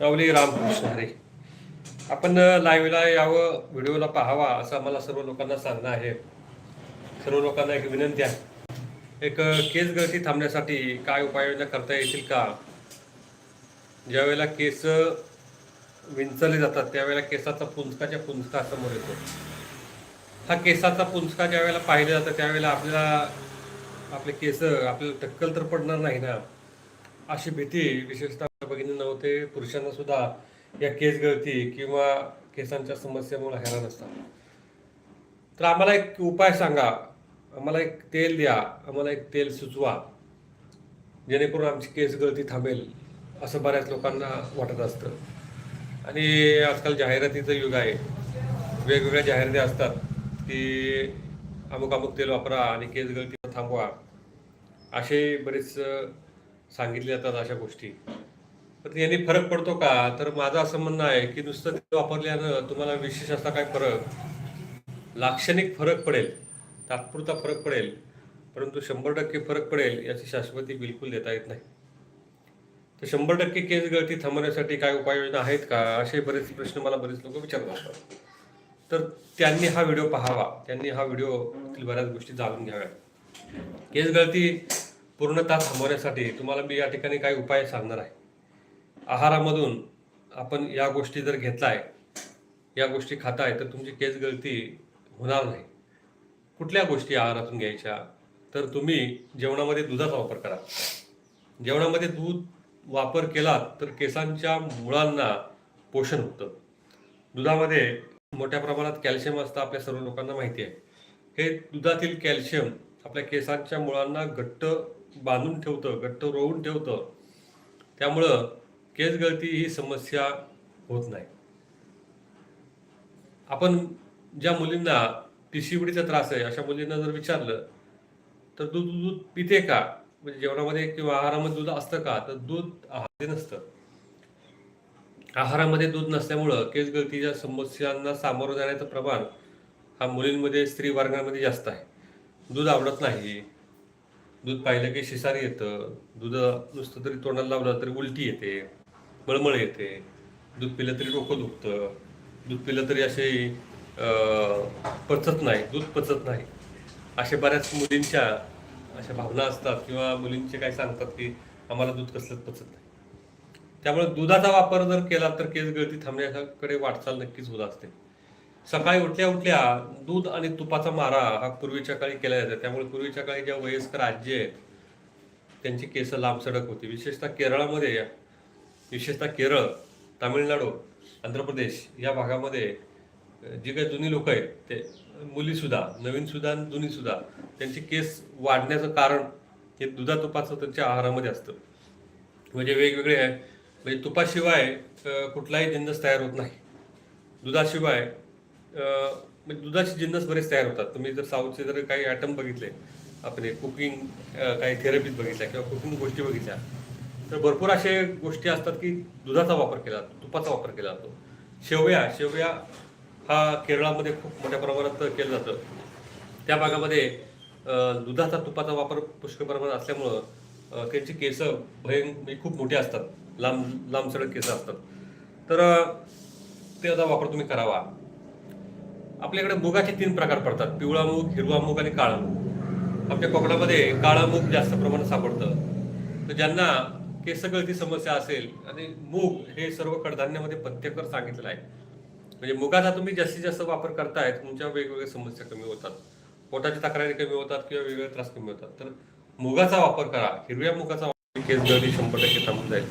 रावली रामकृष्ण हरे. आपण लाईव्हला यावं व्हिडिओला पाहावा असं आम्हाला सर्व लोकांना सांगणं आहे. सर्व लोकांना एक विनंती आहे. एक केस गळती थांबण्यासाठी काय उपाययोजना करता येतील का? ज्यावेळेला केस विंचले जातात त्यावेळेला केसाचा पुंजकाच्या पुंजका समोर येतो. हा केसाचा पुंजका ज्यावेळेला पाहिलं जातं त्यावेळेला आपल्याला आपले केस आपल्याला टक्कल तर पडणार नाही ना? अशी भीती विशेषतः भगिनी नव्हते. पुरुषांना सुद्धा या केस गळती किंवा केसांच्या समस्येमुळे हैराण असतात. तर आम्हाला एक उपाय सांगा. आम्हाला एक तेल द्या. आम्हाला एक तेल सुचवा. जेणेकरून आमची केस गळती थांबेल असं बऱ्याच लोकांना वाटत असतं. आणि आजकाल जाहिरातीचं युग आहे. वेगवेगळ्या जाहिराती असतात की अमुक अमुक तेल वापरा आणि केस गळती थांबवा. असे बरेच सांगितल्या जातात अशा गोष्टी. पण याने फरक पडतो का? तर माझं असं म्हणणं आहे की नुसतं ते वापरल्यानं तुम्हाला विशेष असा काय फरक लाक्षणिक फरक पडेल तात्पुरता फरक पडेल परंतु शंभर टक्के फरक पडेल याची शाश्वती बिलकुल देता येत नाही. तर शंभर टक्के केस गळती थांबवण्यासाठी काय उपाययोजना आहेत का? असे बरेच प्रश्न मला बरेच लोक विचारत असतात तर त्यांनी हा व्हिडिओ पाहावा. त्यांनी हा व्हिडिओतील बऱ्याच गोष्टी जाणून घ्याव्या केस गळती पूर्णतः थांबवण्यासाठी तुम्हाला मी या ठिकाणी काही उपाय सांगणार आहे. आहारामधून आपण या गोष्टी जर घेतलाय या गोष्टी खाताय तर तुमची केस गळती होणार नाही. कुठल्या गोष्टी आहारातून घ्यायच्या? तर तुम्ही जेवणामध्ये दुधाचा वापर करा. जेवणामध्ये दूध वापर केला तर केसांच्या मुळांना पोषण होतं. दुधामध्ये मोठ्या प्रमाणात कॅल्शियम असतं आपल्या सर्व लोकांना माहिती आहे. हे दुधातील कॅल्शियम आपल्या केसांच्या मुळांना घट्ट बांधून ठेवतं घट्ट रोवून ठेवतं. त्यामुळं केस गळती ही समस्या होत नाही. आपण ज्या मुलींना पिशिवडीचा त्रास आहे अशा मुलींना जर विचारलं तर दूध दूध पिते का? म्हणजे जेवणामध्ये किंवा आहारामध्ये दूध असतं का? तर दूध आहार नसतं. आहारामध्ये दूध नसल्यामुळं केस गळतीच्या समस्यांना सामोरं जाण्याचं प्रमाण हा मुलींमध्ये स्त्री वर्गामध्ये जास्त आहे. दूध आवडत नाही. दूध पाहिलं की शिसार येतं. दूध नुसतं तरी तोंडाला लावलं तरी उलटी येते. मळमळ येते. दूध पिलं तरी डोकं दुखतं. दूध पिलं तरी असे पचत नाही. दूध पचत नाही. अशा बऱ्याच मुलींच्या अशा भावना असतात किंवा मुलींचे काय सांगतात की आम्हाला दूध कसलंच पचत नाही. त्यामुळे दुधाचा वापर जर केला तर केस गळती थांबण्याकडे वाटचाल नक्कीच होत असते. सकाळी उठल्या उठल्या दूध आणि तुपाचा मारा हा पूर्वीच्या काळी केला जातो त्यामुळे पूर्वीच्या काळी ज्या वयस्कर आजी आहेत त्यांची केस लांब सडक होती. विशेषतः केरळामध्ये विशेषतः केरळ तामिळनाडू आंध्र प्रदेश या भागामध्ये जी काही जुनी लोक आहेत ते मुलीसुद्धा नवीनसुद्धा आणि जुनीसुद्धा त्यांची केस वाढण्याचं कारण हे दुधा तुपाचं त्यांच्या आहारामध्ये असतं. म्हणजे वेगवेगळे आहे. म्हणजे तुपाशिवाय कुठलाही जिन्नस तयार होत नाही. दुधाशिवाय म्हणजे दुधाचे जिन्नस बरेच तयार होतात. तुम्ही जर साऊथचे जर काही आयटम बघितले आपले कुकिंग काही थेरपीज बघितल्या किंवा कुकिंग गोष्टी बघितल्या तर भरपूर असे गोष्टी असतात की दुधाचा वापर केला जातो तुपाचा वापर केला जातो. शेवया शेवया हा केरळामध्ये खूप मोठ्या प्रमाणात केलं जातं. त्या भागामध्ये दुधाचा तुपाचा वापर पुष्कळ प्रमाणात असल्यामुळं त्यांची केस भयं म्हणजे खूप मोठी असतात. लांब लांबसडक केस असतात. तर त्याचा वापर तुम्ही करावा. आपल्याकडे मुगाचे तीन प्रकार पडतात. पिवळा मूग हिरवा मूग आणि काळा मूग. आपल्या कोकणामध्ये काळा मूग जास्त प्रमाणात सापडतं. तर ज्यांना केसगळती समस्या असेल आणि मूग हे सर्व कडधान्यामध्ये पथ्यकर सांगितलेलं आहे. म्हणजे मुगाचा तुम्ही जास्तीत जास्त वापर करताय तुमच्या वेगवेगळ्या समस्या कमी होतात. पोटाच्या तक्रारी कमी होतात किंवा वेगवेगळे त्रास कमी होतात. तर मुगाचा वापर करा. हिरव्या मुगाचा वापर केस गळती शंभर टक्के थांबून जाईल.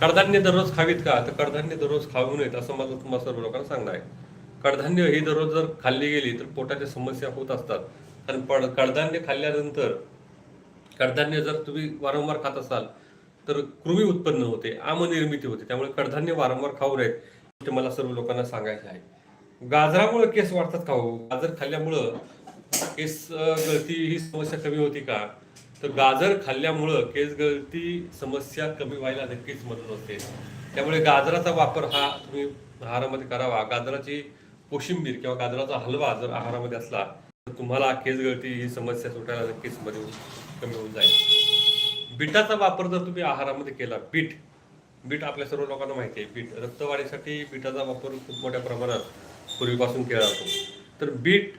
कडधान्य दररोज खावीत का? तर कडधान्य दररोज खाऊ नयेत असं माझं तुम्हाला सर्व लोकांना सांगणं आहे. कडधान्य ही दररोज जर खाल्ली गेली तर पोटाच्या समस्या होत असतात. कारण पड कडधान्य खाल्ल्यानंतर कडधान्य जर तुम्ही वारंवार खात असाल तर कृमी उत्पन्न होते आमनिर्मिती होते. त्यामुळे कडधान्य वारंवार खाऊ नयेत ते मला सर्व लोकांना सांगायचं आहे. गाजरामुळे केस वाढतात खाऊ हो? गाजर खाल्ल्यामुळं केस गळती ही समस्या कमी होती का? तर गाजर खाल्ल्यामुळं केस गळती समस्या कमी व्हायला नक्कीच मदत होते. त्यामुळे गाजराचा वापर हा तुम्ही आहारामध्ये करावा. गाजराची कोशिंबीर किंवा गाजराचा हलवा जर आहारामध्ये असला तर तुम्हाला केसगळती ही समस्या सुटायला नक्कीच मध्ये कमी होऊन जाईल. बीटाचा वापर जर तुम्ही आहारामध्ये केला बीट बीट आपल्या सर्व लोकांना माहिती आहे बीट रक्तवाढीसाठी बीटाचा वापर खूप मोठ्या प्रमाणात पूर्वीपासून केला जातो. तर बीट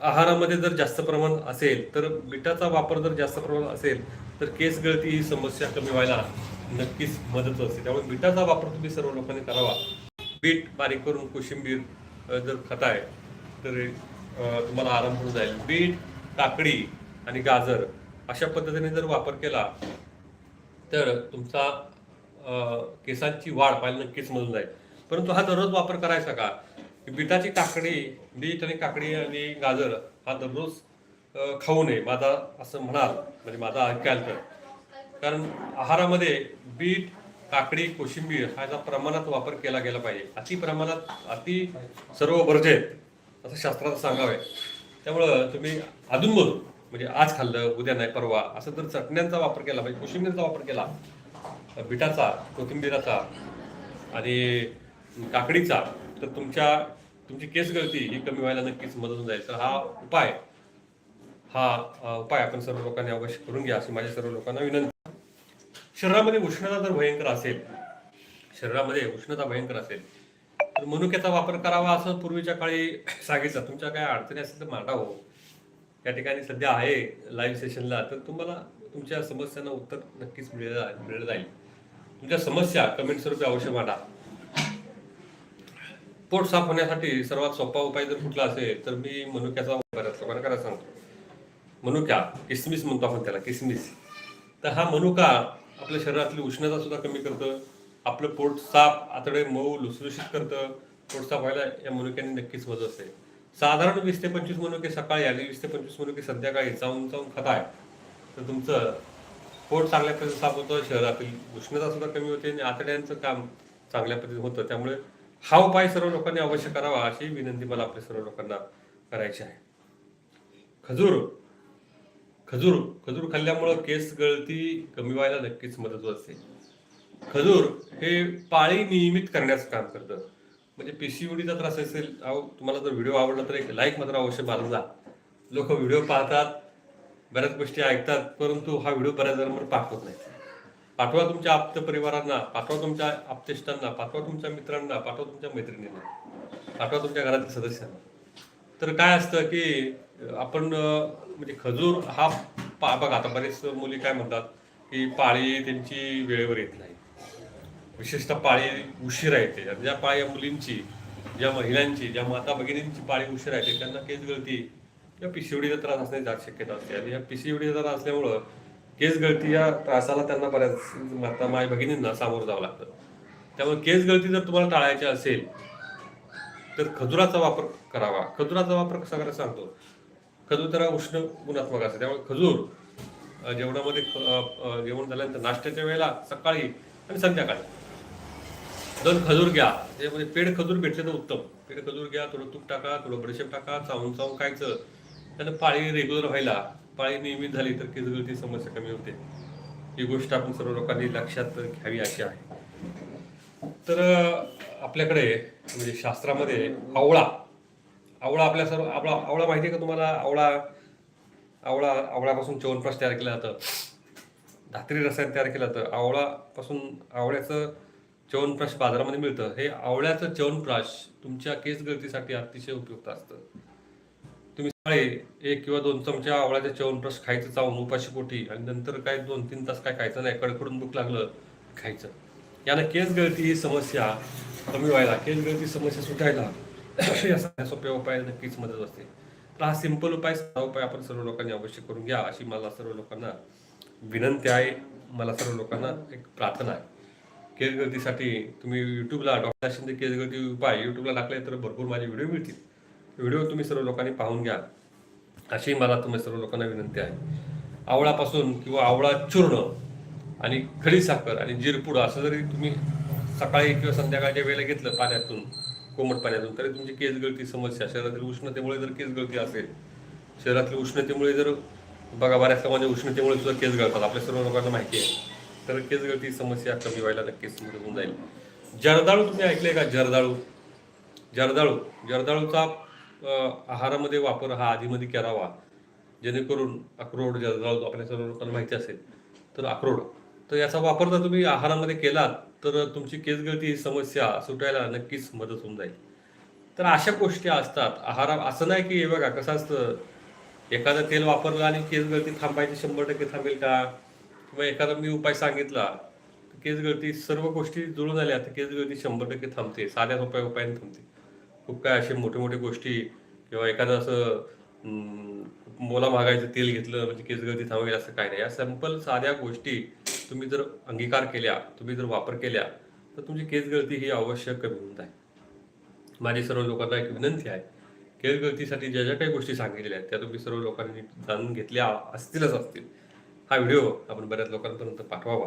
आहारामध्ये जर जास्त प्रमाण असेल तर बीटाचा वापर जर जास्त प्रमाणात असेल तर केस गळती ही समस्या कमी व्हायला नक्कीच मदत असते त्यामुळे बीटाचा वापर तुम्ही सर्व लोकांनी करावा. बीट बारीक करून कोशिंबीर जर खाताय तर तुम्हाला आराम होऊन जाईल. बीट काकडी आणि गाजर अशा पद्धतीने जर वापर केला तर तुमचा केसांची वाढ पाहिजे नक्कीच मधून जाईल. परंतु हा दररोज वापर करायचा का? की बिटाची काकडी बीट आणि काकडी आणि गाजर हा दररोज खाऊ नये माझा असं म्हणाल म्हणजे माझा ऐकाल तर कारण आहारामध्ये बीट काकडी कोशिंबीर ह्याचा प्रमाणात वापर केला गेला पाहिजे. अति प्रमाणात अति सर्व वर्जित असं शास्त्रात सांगावे. त्यामुळं तुम्ही अधूनमधून म्हणजे आज खाल्लं उद्या नाही परवा असं जर चटण्यांचा वापर केला पाहिजे कोशिंबीरचा वापर केला बिटाचा कोथिंबीराचा आणि काकडीचा तर तुमच्या तुमची केस गळती ही कमी व्हायला नक्कीच मदत होऊन जाईल. तर हा उपाय हा उपाय आपण सर्व लोकांनी अवश्य करून घ्या अशी माझ्या सर्व लोकांना विनंती. शरीरामध्ये उष्णता जर भयंकर असेल शरीरामध्ये उष्णता भयंकर असेल तर मनुक्याचा वापर करावा असं पूर्वीच्या काळी सांगितलं. तुमच्या काय अडचणी असेल तर मांडा हो. या ठिकाणी सध्या आहे लाईव्ह सेशनला तर तुम्हाला तुमच्या समस्यांना उत्तर नक्कीच मिळेल मिळलं जाईल. तुमच्या समस्या कमेंट स्वरूपी अवश्य मांडा. पोट साफ होण्यासाठी सर्वात सोपा उपाय जर कुठला असेल तर मी मनुक्याचा वापर बऱ्याच लोकांना करायला सांगतो. मनुक्या किसमिस म्हणतो आपण त्याला किसमिस. तर हा मनुका आपल्या शरीरातली उष्णता सुद्धा कमी करतं. आपलं पोट साफ आतडे मऊ लुसलुशीत करतं. पोट साफ व्हायला या मनुक्याने नक्कीच मदत असते साधारण वीस ते पंचवीस मनुके सकाळी आले वीस ते पंचवीस मनुके संध्याकाळी चावून चावून खाताय तर तुमचं पोट चांगल्या पद्धतीने साफ होतं शहरातील उष्णता सुद्धा कमी होते आणि आतड्यांचं काम चांगल्या पद्धतीने होतं. त्यामुळे हा उपाय सर्व लोकांनी अवश्य करावा अशी विनंती मला आपल्या सर्व लोकांना करायची आहे. खजूर खजूर खजूर खाल्ल्यामुळं केस गळती कमी व्हायला नक्कीच मदत असते खजूर हे पाळी नियमित करण्याचं काम करतं. म्हणजे पीसीओडीचा त्रास असेल अहो तुम्हाला जर व्हिडिओ आवडला तर एक लाईक मात्र अवश्य मारून जा. लोक व्हिडिओ पाहतात बऱ्याच गोष्टी ऐकतात परंतु हा व्हिडिओ बऱ्याच जणांवर पाठवत नाही पाठवा तुमच्या आप्त परिवारांना पाठवा तुमच्या आप्तेष्टांना पाठवा तुमच्या मित्रांना पाठवा तुमच्या मैत्रिणींना पाठवा तुमच्या घरातील सदस्यांना. तर काय असतं की आपण म्हणजे खजूर हा पा बघा आता बरेच मुली काय म्हणतात की पाळी त्यांची वेळेवर येत नाही. विशेषतः पाळी उशिरा येते. ज्या पाळी या मुलींची ज्या महिलांची ज्या माता भगिनींची पाळी उशिरा येते त्यांना केस गळती किंवा पिशिवडीचा त्रास असण्याची दाट शक्यता असते. आणि या पिशिवडीचा त्रास असल्यामुळं केस गळती या त्रासाला त्यांना बऱ्याच माता माय भगिनींना सामोरं जावं लागतं. त्यामुळे केस गळती जर तुम्हाला टाळायची असेल तर खजुराचा वापर करावा. खजुराचा वापर कसा करायचा सांगतो? खजूर हा उष्ण गुणात्मक असते. त्यामुळे खजूर जेवणामध्ये जेवण झाल्यानंतर नाश्त्याच्या वेळेला सकाळी आणि संध्याकाळी. दोन खजूर घ्या. त्याच्यामध्ये पेड खजूर भेटले तर उत्तम. पेड खजूर घ्या थोडं तूप टाका थोडं बडीशेप टाका चावून चावून खायचं. त्यानं पाळी रेग्युलर व्हायला. पाळी नियमित झाली तर किजगळती समस्या कमी होते ही गोष्ट आपण सर्व लोकांनी लक्षात घ्यावी अशी आहे तर आपल्याकडे म्हणजे शास्त्रामध्ये आवळा आवळा आपल्या सर्व आवळा आवळा माहिती आहे का तुम्हाला? आवळा आवळा आवळ्यापासून च्यवनप्राश तयार केलं जातं. धात्री रसायन तयार केलं जातं. आवळापासून आवळ्याचं च्यवनप्राश बाजारामध्ये मिळतं. हे आवळ्याचं च्यवनप्राश तुमच्या केस गळतीसाठी अतिशय उपयुक्त असतं. तुम्ही सकाळी एक किंवा दोन चमच्या आवळ्याचं च्यवनप्राश खायचं चावून उपाशी पोटी आणि नंतर काय दोन तीन तास काय खायचं नाही कडकडून भूक लागलं खायचं. यानं केस गळती ही समस्या कमी व्हायला केस गळती समस्या सुटायला या सगळ्या सोप्या उपाय नक्कीच मदत असते तर हा सिंपल उपाय सहा उपाय आपण सर्व लोकांनी अवश्य करून घ्या अशी मला सर्व लोकांना विनंती आहे. मला सर्व लोकांना एक प्रार्थना आहे. केसगळतीसाठी तुम्ही यूट्यूबला डॉक्टर शिंदे केसगळती उपाय यूट्यूबला टाकले तर भरपूर माझे व्हिडिओ मिळतील. व्हिडिओ तुम्ही सर्व लोकांनी पाहून घ्या. अशी मला तुम्ही सर्व लोकांना विनंती आहे. आवळापासून किंवा आवळा चूर्ण आणि खडी साखर आणि जिरपूड असं जरी तुम्ही सकाळी किंवा संध्याकाळच्या वेळेला घेतलं पाण्यातून कोमट पाण्यातून तरी तुमची केस गळती समस्या शरीरातील उष्णतेमुळे जर केस गळती असेल शरीरातील उष्णतेमुळे जर बघा बऱ्याच लोकांच्या म्हणजे उष्णतेमुळे सुद्धा केस गळतात. आपल्या सर्व लोकांना माहिती आहे. तर केस गळती समस्या कमी व्हायला नक्कीच मदत होऊन जाईल. जर्दाळू तुम्ही ऐकले का? जर्दाळू. जर्दाळू. जर्दाळूचा आहारामध्ये वापर हा आधीमध्ये करावा. जेणेकरून अक्रोड जर्दाळू आपल्या सर्व लोकांना माहिती असेल. तर अक्रोड. तर याचा वापर जर तुम्ही आहारामध्ये केलात तर तुमची केसगळती ही समस्या सुटायला नक्कीच मदत होऊन जाईल. तर अशा गोष्टी असतात. आहारा असं नाही की हे बघा कसं असतं? एखादं तेल वापरलं आणि केसगळती थांबायची शंभर टक्के थांबेल का? किंवा एखादा मी उपाय सांगितला केसगळती सर्व गोष्टी जुळून आल्या तर केसगळती शंभर टक्के थांबते. साध्या सोप्या उपायाने थांबते. खूप काय असे मोठे मोठे गोष्टी किंवा एखादं असं मोला मागायचं तेल घेतलं म्हणजे केसगळती थांबेल असं काय नाही. या सिंपल साध्या गोष्टी तुम्ही जर अंगीकार केल्या तुम्ही जर वापर केल्या तर तुमची केस गळती ही अवश्य कमी होऊन जाईल माझी सर्व लोकांना एक विनंती आहे केस गळतीसाठी ज्या ज्या काही गोष्टी सांगितलेल्या आहेत त्या तुम्ही सर्व लोकांनी जाणून घेतल्या असतीलच असतील. हा व्हिडिओ आपण बऱ्याच लोकांपर्यंत पाठवावा.